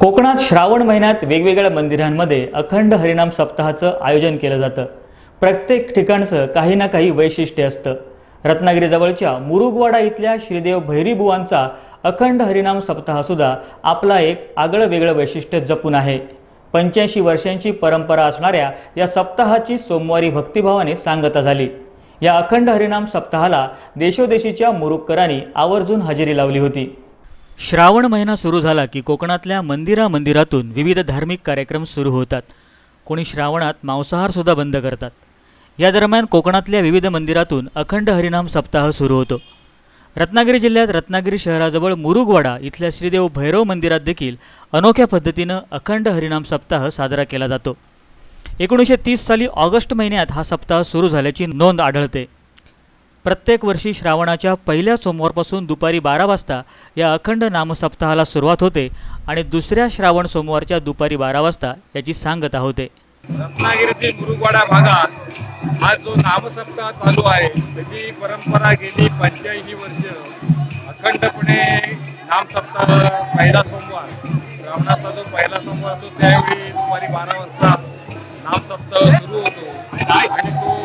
कोकणात श्रावण महिन्यात वेगवेगळ्या मंदिरांमध्ये अखंड हरिनाम सप्ताहाचं आयोजन केलं जातं. प्रत्येक ठिकाणचं काही ना काही वैशिष्ट्य असतं. रत्नागिरीजवळच्या मुरुगवाडा इथल्या श्रीदेव भैरीबुवांचा अखंड हरिनाम सप्ताहसुद्धा आपला एक आगळं वेगळं वैशिष्ट्य जपून आहे. पंच्याऐंशी वर्षांची परंपरा असणाऱ्या या सप्ताहाची सोमवारी भक्तिभावाने सांगता झाली. या अखंड हरिनाम सप्ताहाला देशोदेशीच्या मुरुगकरांनी आवर्जून हजेरी लावली होती. श्रावण महिना सुरू झाला की कोकणातल्या मंदिरा मंदिरातून विविध धार्मिक कार्यक्रम सुरू होतात. कोणी श्रावणात मांसाहारसुद्धा बंद करतात. या दरम्यान कोकणातल्या विविध मंदिरातून अखंड हरिनाम सप्ताह सुरू होतो. रत्नागिरी जिल्ह्यात रत्नागिरी शहराजवळ मुरुगवाडा इथल्या श्रीदेव भैरव मंदिरात देखील अनोख्या पद्धतीनं अखंड हरिनाम सप्ताह साजरा केला जातो. एकोणीसशे तीस साली ऑगस्ट महिन्यात हा सप्ताह सुरू झाल्याची नोंद आढळते. प्रत्येक वर्षी श्रावणाच्या पहिल्या सोमवारपासून दुपारी बारा वाजता या अखंड नामसप्ताहाला सुरुवात होते आणि दुसऱ्या श्रावण सोमवारच्या दुपारी बारा वाजता याची सांगता होते. रत्नागिरीतील मुरुगवाडा भागात हा जो नामसप्ताह चालू आहे त्याची परंपरा गेली पंच्याऐंशी वर्ष. अखंडपणे नामसप्ताह पहिला सोमवार श्रावणाचा जो पहिला सोमवार तो त्यावेळी दुपारी बारा वाजता नामसप्ताह सुरू होतो. आणि तो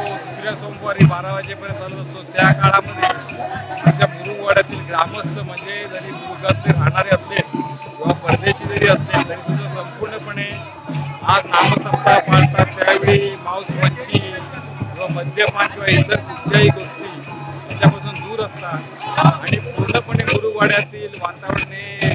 दुसऱ्या सोमवारी बारा वाजेपर्यंत चालू असतो. त्या काळामध्ये आमच्या मुरुवाड्यातील ग्रामस्थ म्हणजे जरी मुरुगातले राहणारे असले किंवा परदेशी जरी असले तरी सुद्धा संपूर्णपणे आज नामसत्ता पाळतात. त्यावेळी मांस मच्छी किंवा मद्यपान किंवा इतर कुठल्याही गोष्टी त्याच्यापासून दूर असतात. आणि पूर्णपणे गुरुवाड्यातील वातावरण हे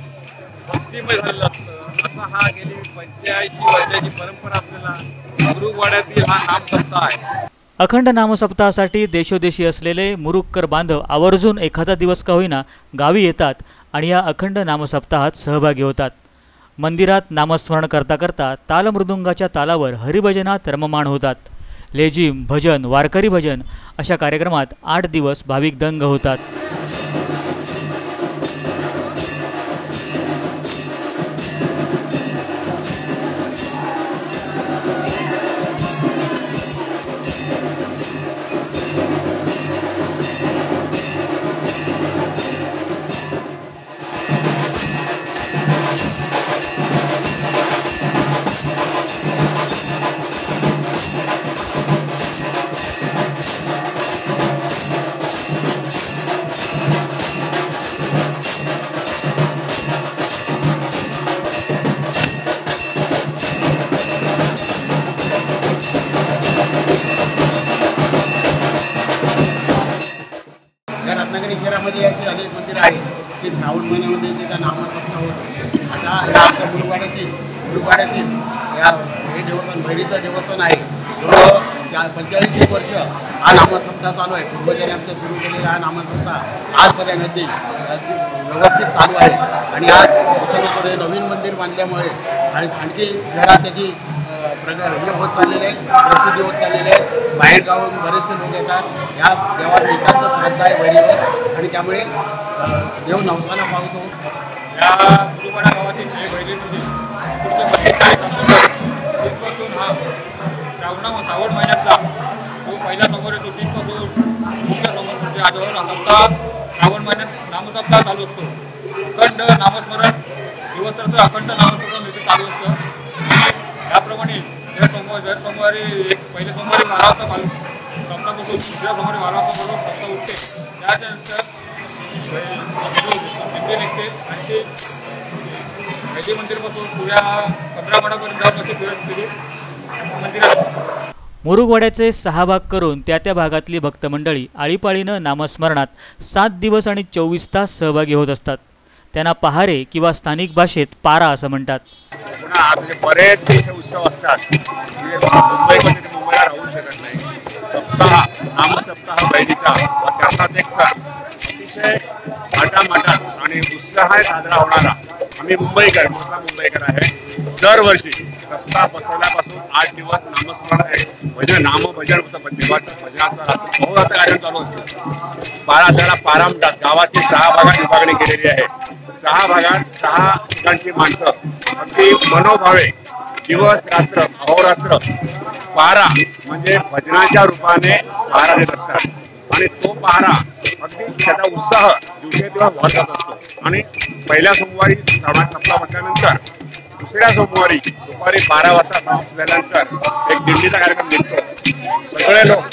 भक्तिमय झालेलं असतं. असा हा गेली पंच्याऐंशी वर्षाची परंपरा असलेला गुरुवाड्यातील हा नामसत्ता आहे. अखंड नामसप्ताहासाठी देशोदेशी असलेले मुरुक्कर बांधव आवर्जून एखादा दिवस का होईना गावी येतात आणि या अखंड नामसप्ताहात सहभागी होतात. मंदिरात नामस्मरण करता करता तालमृदुंगाच्या तालावर हरिभजनात रममाण होतात. लेझिम भजन वारकरी भजन अशा कार्यक्रमात आठ दिवस भाविक दंग होतात. ते श्रावण महिन्यामध्ये त्याचा नामसप्ताह होत आता आमच्या गुरुवाड्यातील गुरुवाड्यातील या हे देवस्थान भैरीचं देवस्थान आहे. जवळ पंचेचाळीस एक वर्ष हा नामसंस्था चालू आहे. पूर्वजाने आमच्या सुरू केलेला हा नामसंस्था आजपर्यंत अगदी अगदी व्यवस्थित चालू आहे. आणि आज उत्तरोत्तर नवीन मंदिर बांधल्यामुळे आणि आणखी घरात त्याची प्रग हे होत चाललेले आहे. प्रसिद्धी होत चाललेली आहे. बाहेरगावून बरेचसे लोक येतात. या देवात श्रद्धा आहे बहिणीवर आणि त्यामुळे देव नवसाला पावतो या गुरुवाडा गावातील पुढचे तीसपासून हा श्रावण श्रावण महिन्यातला पहिला समोर येतो तीसपासून समोर सप्ताह श्रावण महिन्यात नामसप्ताह चालू असतो. अखंड नामस्मरण दिवस तर अखंड नामस्मरण इथे चालू असतं. त्याप्रमाणे दर सोमवार दर सोमवारी एक पहिले सोमवारी महाराष्ट्र वाजता बघून उठते त्याच्यानंतर निघते आणि ते मंदिरपासून पुऱ्या पंधरा मठापर्यंत जाऊन मंदिरात मुरुगवाड्याचे सहा भाग करून त्या त्या भागातली भक्तमंडळी आळीपाळीनं नामस्मरणात सात दिवस आणि चोवीस तास सहभागी होत असतात. त्यांना पहारे किंवा स्थानिक भाषेत पारा असं म्हणतात. बरेच उत्सव असतात. मुंबईमध्ये मुंबईला राहू शकत नाही. सप्ताह नामसप्ताह सप्ताह हा त्याचाच एक सण अतिशय माटामाटात आणि उत्साहाने साजरा होणारा आम्ही मुंबईकर मोठा मुंबईकर आहे. दरवर्षी सप्ताह बसवल्यापासून आठ दिवस नामस्मरण आहे. भजन नामभजन होतं देवाचं भजनाचा रात्र बहुरात्र कार्यक्रम चालू असतो बारा त्याला पारा गावाची सहा भागात विभागणी केलेली आहे. सहा भागात सहा ठिकाणची माणसं अगदी मनोभावे दिवस रात्र अहोरात्र पारा म्हणजे भजनाच्या रूपाने पहारा देत असतात. आणि तो पहारा अगदी त्याचा उत्साह दिवसेदिवस वाढत असतो. आणि पहिल्या सोमवारी श्रावणात सप्ताह म्हटल्यानंतर दुसऱ्या सोमवारी दुपारी बारा वाजता समाप्त झाल्यानंतर एक दिंडीचा कार्यक्रम निघतो. सगळे लोक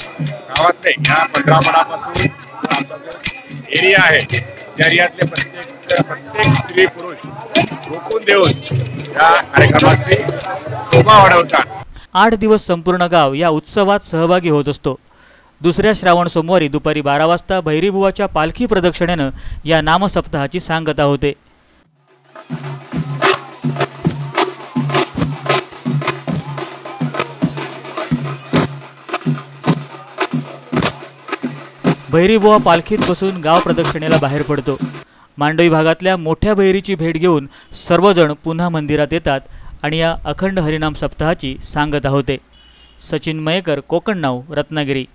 गावातले या पंधरापडापासून आमचा जो एरिया आहे. त्या एरियातले प्रत्येक प्रत्येक स्त्री पुरुष रोखून देऊन या कार्यक्रमाची शोभा वाढवतात. आठ दिवस संपूर्ण गाव या उत्सवात सहभागी होत असतो. दुसऱ्या श्रावण सोमवारी दुपारी बारा वाजता भैरीबुवाच्या पालखी प्रदक्षिणेनं या नामसप्ताहाची सांगता होते. भैरीबुवा पालखीत बसून गाव प्रदक्षिणेला बाहेर पडतो. मांडवी भागातल्या मोठ्या भैरीची भेट घेऊन सर्वजण पुन्हा मंदिरात येतात. आणि या अखंड हरिनाम सप्ताहाची सांगता होते सचिन मयेकर कोकण नाव रत्नागिरी.